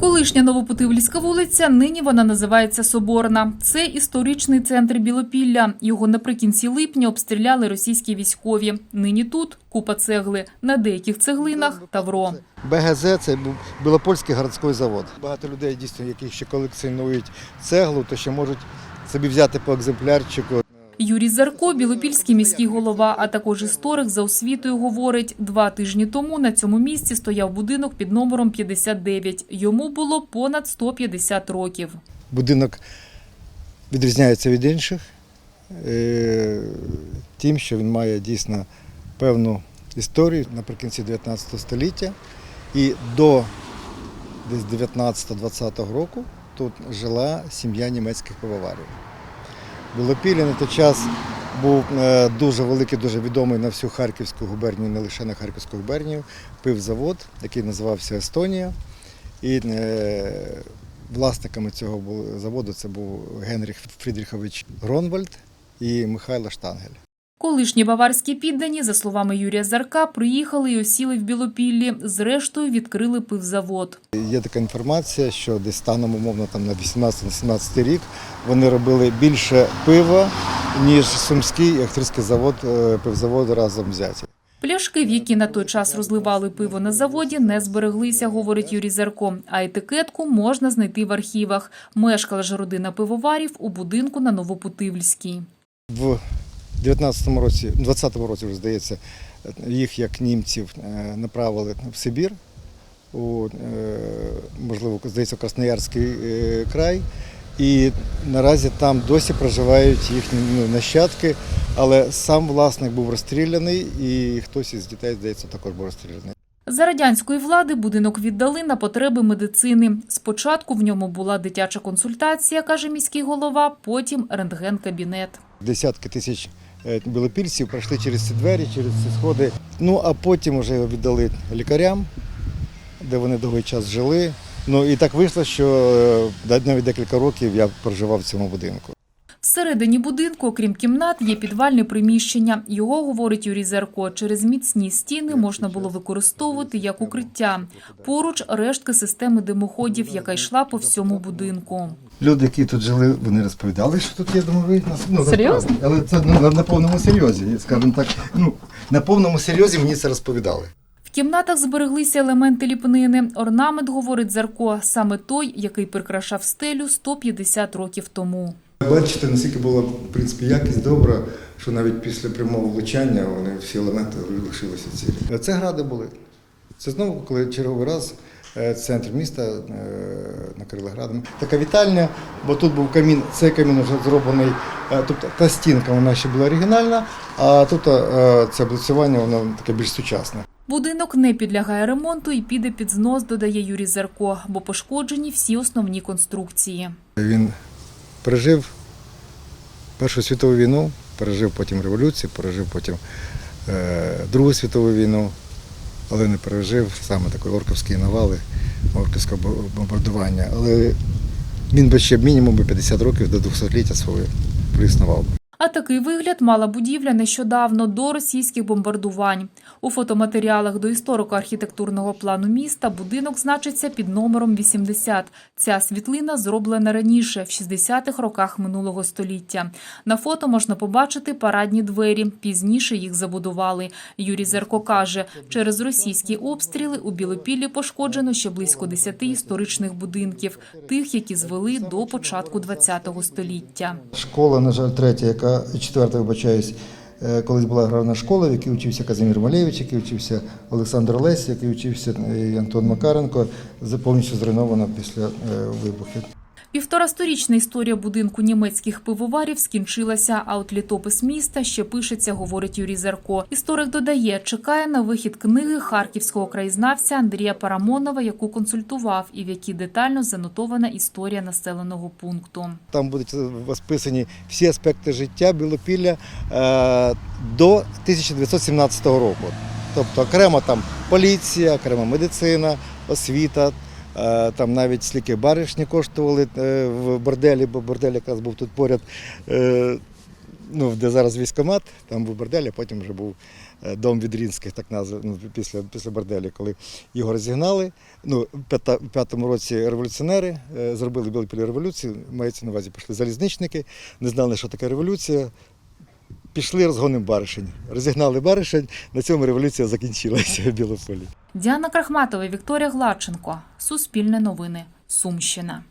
Колишня Новопутивльська вулиця, нині вона називається Соборна. Це історичний центр Білопілля. Його наприкінці липня обстріляли російські військові. Нині тут купа цегли. На деяких цеглинах тавро. БГЗ це був Білопольський городський завод. Багато людей дійсно, які ще колекціонують цеглу, то ще можуть собі взяти по екземплярчику. Юрій Зарко, білопільський міський голова, а також історик за освітою, говорить, два тижні тому на цьому місці стояв будинок під номером 59. Йому було понад 150 років. Будинок відрізняється від інших е, тим, що він має дійсно певну історію наприкінці 19 століття. І до десь 19-20 року тут жила сім'я німецьких пивоварів. Білопілля на той час був е, дуже великий, дуже відомий на всю Харківську губернію, не лише на Харківську губернію, пивзавод, який називався Естонія. І е, власниками цього заводу це був Генріх Фрідріхович Гронвальд і Михайло Штангель. Колишні баварські піддані, за словами Юрія Зарка, приїхали і осіли в Білопіллі. Зрештою відкрили пивзавод. Є така інформація, що десь станом умовно там на 18-17 рік вони робили більше пива, ніж Сумський і завод, е, пивзавод разом взяті. Пляшки, в які на той час розливали пиво на заводі, не збереглися, говорить Юрій Зарко. А етикетку можна знайти в архівах. Мешкала ж родина пивоварів у будинку на Новопутивльській. В 19-му році, 20-му році вже здається, їх як німців е, направили в Сибір, у, е, можливо, здається, Красноярський е, край. І наразі там досі проживають їхні ну, нащадки, але сам власник був розстріляний, і хтось із дітей, здається, також був розстріляний. За радянської влади будинок віддали на потреби медицини. Спочатку в ньому була дитяча консультація, каже міський голова, потім рентген-кабінет. Десятки тисяч е, білопільців пройшли через ці двері, через ці сходи. Ну а потім вже його віддали лікарям, де вони довгий час жили. Ну і так вийшло, що е, навіть декілька років я проживав в цьому будинку. Всередині будинку, окрім кімнат, є підвальне приміщення. Його, говорить Юрій Зарко, через міцні стіни можна було використовувати як укриття. Поруч рештки системи димоходів, яка йшла по всьому будинку. Люди, які тут жили, вони розповідали, що тут є домовий ну, Серйозно? Але це ну, на, на повному серйозі, скажімо так. Ну, на повному серйозі мені це розповідали. В кімнатах збереглися елементи ліпнини. Орнамент, говорить Зарко, саме той, який прикрашав стелю 150 років тому. Бачите, наскільки була в принципі якість добра, що навіть після прямого влучання вони всі елементи лишилися цілі. Це гради були. Це знову, коли черговий раз е, центр міста е, накрили градами. Така вітальня, бо тут був камін, цей камін вже зроблений, е, тобто та стінка вона ще була оригінальна, а тут це облицювання воно таке більш сучасне. Будинок не підлягає ремонту і піде під знос, додає Юрій Зарко, бо пошкоджені всі основні конструкції. Він пережив Першу світову війну, пережив потім революцію, пережив потім е, Другу світову війну, але не пережив саме такої орковської навали, орківське бомбардування. Але він би ще мінімум 50 років до 200-ліття свого проіснував. А такий вигляд мала будівля нещодавно до російських бомбардувань. У фотоматеріалах до історико-архітектурного плану міста будинок значиться під номером 80. Ця світлина зроблена раніше, в 60-х роках минулого століття. На фото можна побачити парадні двері. Пізніше їх забудували. Юрій Зерко каже, через російські обстріли у Білопіллі пошкоджено ще близько 10 історичних будинків, тих, які звели до початку ХХ століття. Школа, на жаль, третя, яка четверта, вибачаюсь, е, колись була аграрна школа, в якій вчився Казимір Малевич, в якій вчився Олександр Лесь, в якій вчився е, Антон Макаренко, повністю зруйнована після е, вибухів. Півторасторічна історія будинку німецьких пивоварів скінчилася, а от літопис міста ще пишеться, говорить Юрій Зарко. Історик додає, чекає на вихід книги харківського краєзнавця Андрія Парамонова, яку консультував, і в якій детально занотована історія населеного пункту. Там будуть розписані всі аспекти життя Білопілля е, до 1917 року. Тобто окремо там поліція, окремо медицина, освіта. Е, Там навіть сліки баришні коштували е, в борделі, бо бордель якраз був тут поряд, е, ну, де зараз військомат, там був бордель, а потім вже був дом Відрінських, так назва, ну, після, після борделя, коли його розігнали. Ну, в п'ятому році революціонери зробили білу революцію, мається на увазі, пішли залізничники, не знали, що таке революція. Пішли розгоним баришень. Розігнали баришень, на цьому революція закінчилася в Білополі. Діана Крахматова, Вікторія Гладченко. Суспільне новини. Сумщина.